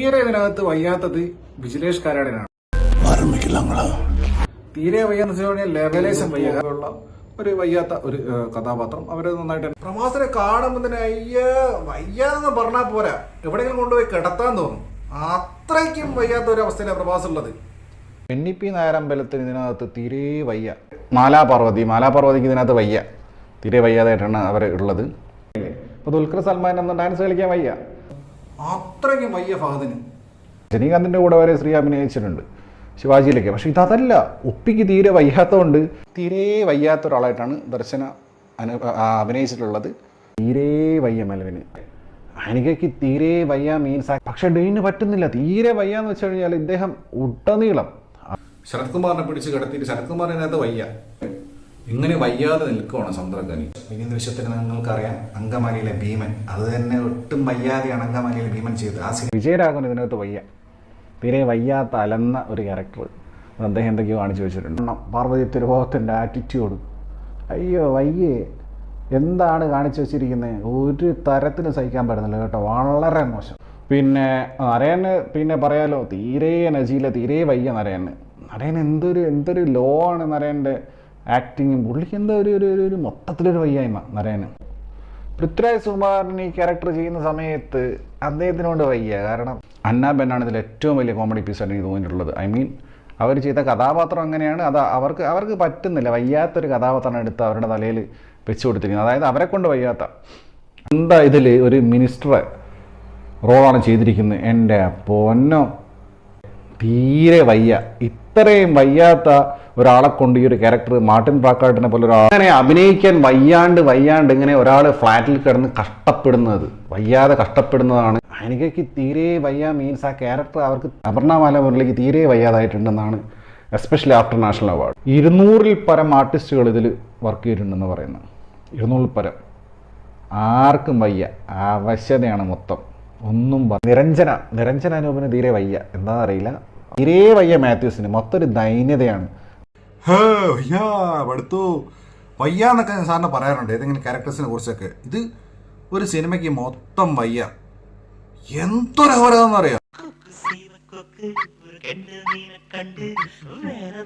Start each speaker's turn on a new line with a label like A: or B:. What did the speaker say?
A: തീരെ ഇതിനകത്ത് വയ്യാത്തത് വിജിലേഷ് കാരാടനാണ്. തീരെ വയ്യാന്ന് വെച്ച് കഴിഞ്ഞാൽ ലെവലേശം വയ്യുള്ള ഒരു വയ്യാത്ത ഒരു കഥാപാത്രം. അവർ നന്നായിട്ട് പ്രമാസനെ കാണുമ്പോൾ തന്നെ അയ്യ വയ്യാന്ന് പറഞ്ഞാൽ പോരാ. എവിടെയെങ്കിലും കൊണ്ടുപോയി കിടത്താൻ തോന്നും. അത്രയ്ക്കും വയ്യാത്ത ഒരു അവസ്ഥയിലാണ് പ്രഭാസ് ഉള്ളത്. എണ്ണിപ്പി പി നായരമ്പലത്തിന് ഇതിനകത്ത് തീരെ വയ്യ. മാലാപാർവതി മാലാപാർവതിക്ക് ഇതിനകത്ത് വയ്യ. തീരെ വയ്യാതായിട്ടാണ് അവർ ഉള്ളത്. അപ്പോൾ ദുൽഖർ സൽമാൻ ഒന്നും ഡാൻസ് കളിക്കാൻ വയ്യ. അത്രയ്ക്കും വയ്യ ഫഹദിന്. രജനീകാന്തിന്റെ കൂടെ വരെ ശ്രീ അഭിനയിച്ചിട്ടുണ്ട് ശിവാജിയിലേക്ക്. പക്ഷെ ഇതല്ല ഒപ്പിക്ക് തീരെ വയ്യാത്തതുകൊണ്ട് തീരെ വയ്യാത്ത ഒരാളായിട്ടാണ് ദർശന അനു അഭിനയിച്ചിട്ടുള്ളത്. തീരെ വയ്യ മലവിന്. അനികയ്ക്ക് തീരെ വയ്യ മീൻസ് പക്ഷെ ഡെയിന് പറ്റുന്നില്ല. തീരെ വയ്യ എന്ന് വെച്ച് കഴിഞ്ഞാൽ ഇദ്ദേഹം ഉടനീളം ശരത്കുമാറിനെ പിടിച്ച് കിടത്തിയിട്ട് ശരത്കുമാറിനകത്ത് വയ്യ? ഇങ്ങനെ വയ്യാതെ നിൽക്കുവാണ് സമുദ്രക്കനി. ഇനി ദൃശ്യത്തിന് നിങ്ങൾക്കറിയാം. അങ്കമാലിയിലെ ഭീമൻ. അത് തന്നെ ഒട്ടും വയ്യാതെയാണ് അങ്കമാലിയിലെ ഭീമൻ ചെയ്തത്. ആ സിനിമ വിജയരാഘവൻ ഇതിനകത്ത് വയ്യ. തീരെ വയ്യാത്ത അലന്ന ഒരു ക്യാരക്ടർ. അദ്ദേഹം എന്തൊക്കെയോ കാണിച്ചു വെച്ചിട്ടുണ്ട്. പാർവതി തിരുവോഹത്തിന്റെ ആറ്റിറ്റ്യൂഡ് അയ്യോ വയ്യേ. എന്താണ് കാണിച്ചു വെച്ചിരിക്കുന്നത് ഒരു തരത്തിലും സഹിക്കാൻ പറ്റുന്നില്ല കേട്ടോ. വളരെ മോശം. പിന്നെ നരയന് പിന്നെ പറയാലോ തീരെ നജീല തീരെ വയ്യ നരയന്. നരയൻ എന്തൊരു എന്തൊരു ലോ ആണ് നരയന്റെ ആക്ടിങ്ങും പുള്ളിക്ക് എന്താ ഒരു ഒരു ഒരു- മൊത്തത്തിലൊരു വയ്യായ്മ നരയന് പൃഥ്വിരാജ് സുകുമാരൻ ഈ ക്യാരക്ടർ ചെയ്യുന്ന സമയത്ത് അദ്ദേഹത്തിനോട് വയ്യ. കാരണം അന്നാ ബെന്നാണ് ഇതിൽ ഏറ്റവും വലിയ കോമഡി പീസായിട്ട് എനിക്ക് തോന്നിയിട്ടുള്ളത്. ഐ മീൻ അവർ ചെയ്ത കഥാപാത്രം അങ്ങനെയാണ്. അത് അവർക്ക് അവർക്ക് പറ്റുന്നില്ല. വയ്യാത്തൊരു കഥാപാത്രമാണ് എടുത്ത് അവരുടെ തലയിൽ വെച്ച് കൊടുത്തിരിക്കുന്നത്. അതായത് അവരെ കൊണ്ട് വയ്യാത്ത. എന്താ ഇതിൽ ഒരു മിനിസ്റ്ററെ റോളാണ് ചെയ്തിരിക്കുന്നത്? എന്റെ പൊന്നോ. തീരെ വയ്യ. ഇത്രയും വയ്യാത്ത ഒരാളെ കൊണ്ട് ഈ ഒരു ക്യാരക്ടർ മാർട്ടിൻ പാക്കാട്ടിനെ പോലെ ഒരാൾ അങ്ങനെ അഭിനയിക്കാൻ വയ്യാണ്ട് വയ്യാണ്ട് ഇങ്ങനെ ഒരാൾ ഫ്ലാറ്റിൽ കിടന്ന് കഷ്ടപ്പെടുന്നത്. വയ്യാതെ കഷ്ടപ്പെടുന്നതാണ്. എനിക്ക് തീരെ വയ്യ മീൻസ് ആ ക്യാരക്ടർ അവർക്ക് അപർണ മുരളിക്ക് തീരെ വയ്യാതായിട്ടുണ്ടെന്നാണ് എസ്പെഷ്യലി ആഫ്റ്റർ നാഷണൽ അവാർഡ് ഇരുന്നൂറിൽ പരം ആർട്ടിസ്റ്റുകൾ ഇതിൽ വർക്ക് ചെയ്തിട്ടുണ്ടെന്ന് പറയുന്നത്. ഇരുന്നൂറിൽ പരം. ആർക്കും വയ്യ. ആവശ്യതയാണ് മൊത്തം. ഒന്നും നിരഞ്ജന. നിരഞ്ജന അനൂപിന് തീരെ വയ്യ. എന്താ തീരെ വയ്യ മാത്യൂസിന്. മൊത്തൊരു ഒരു ദൈന്യതയാണ്. വയ്യാ പടുത്തു വയ്യ എന്നൊക്കെ ഞാൻ സാറിന് പറയാറുണ്ട്. ഏതെങ്കിലും ക്യാരക്ടേഴ്സിനെ കുറിച്ചൊക്കെ. ഇത് ഒരു സിനിമയ്ക്ക് മൊത്തം വയ്യ. എന്തൊരു അപരാധം അറിയാം
B: കണ്ട് വേറെ